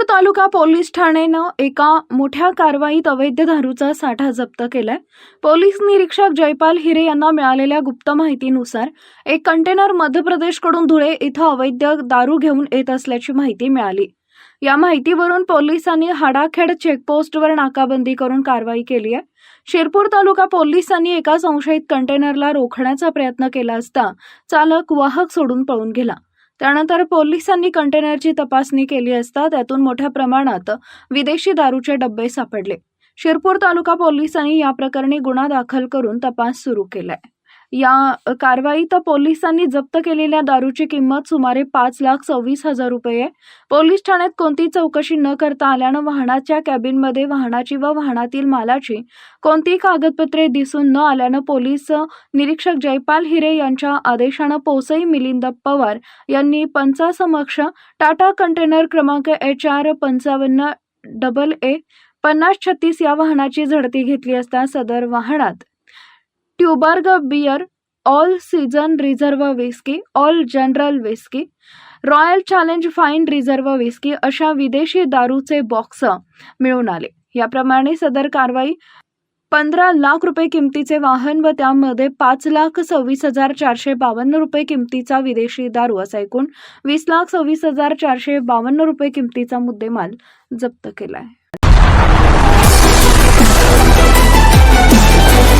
लातूर तालुका police ठाणेनं एका मोठ्या कारवाईत अवैध दारूचा साठा जप्त केलाय. पोलीस निरीक्षक जयपाल हिरे यांना मिळालेल्या गुप्त माहितीनुसार एक कंटेनर मध्य प्रदेशकडून धुळे इथं अवैध दारू घेऊन येत असल्याची माहिती मिळाली. या माहितीवरून पोलिसांनी हाडाखेड चेकपोस्टवर नाकाबंदी करून कारवाई केली आहे. शिरपूर तालुका पोलिसांनी एका संशयित कंटेनरला रोखण्याचा प्रयत्न केला असता चालक वाहक सोडून पळून गेला. त्यानंतर पोलिसांनी कंटेनरची तपासणी केली असता त्यातून मोठ्या प्रमाणात विदेशी दारूचे डब्बे सापडले. शिरपूर तालुका पोलिसांनी या प्रकरणी गुन्हा दाखल करून तपास सुरू केलाय. या कारवाईत पोलिसांनी जप्त केलेल्या दारूची किंमत सुमारे पाच लाख सव्वीस हजार रुपये पोलीस ठाण्यात कोणती चौकशी न करता आल्यानं वाहनाच्या कॅबिनमध्ये वाहनाची व वाहनातील मालाची कोणतीही कागदपत्रे दिसून न आल्यानं पोलीस निरीक्षक जयपाल हिरे यांच्या आदेशानं पोसई मिलिंद पवार यांनी पंचासमक्ष टाटा कंटेनर क्रमांक एच आर पंचावन्न डबल ए पन्नास छत्तीस या वाहनाची झडती घेतली असता सदर वाहनात Tuborg beer All Season Reserve whisky All General whisky Royal Challenge Fine Reserve whisky अशा विदेशी दारूचे बॉक्स मिळून आले. याप्रमाणे सदर कारवाई पंधरा लाख रुपये किमतीचे वाहन व त्यामध्ये पाच लाख सव्वीस हजार चारशे बावन्न रुपये किमतीचा विदेशी दारू असा एकूण वीस लाख सव्वीस हजार चारशे बावन्न रुपये किमतीचा मुद्देमाल जप्त केला आहे.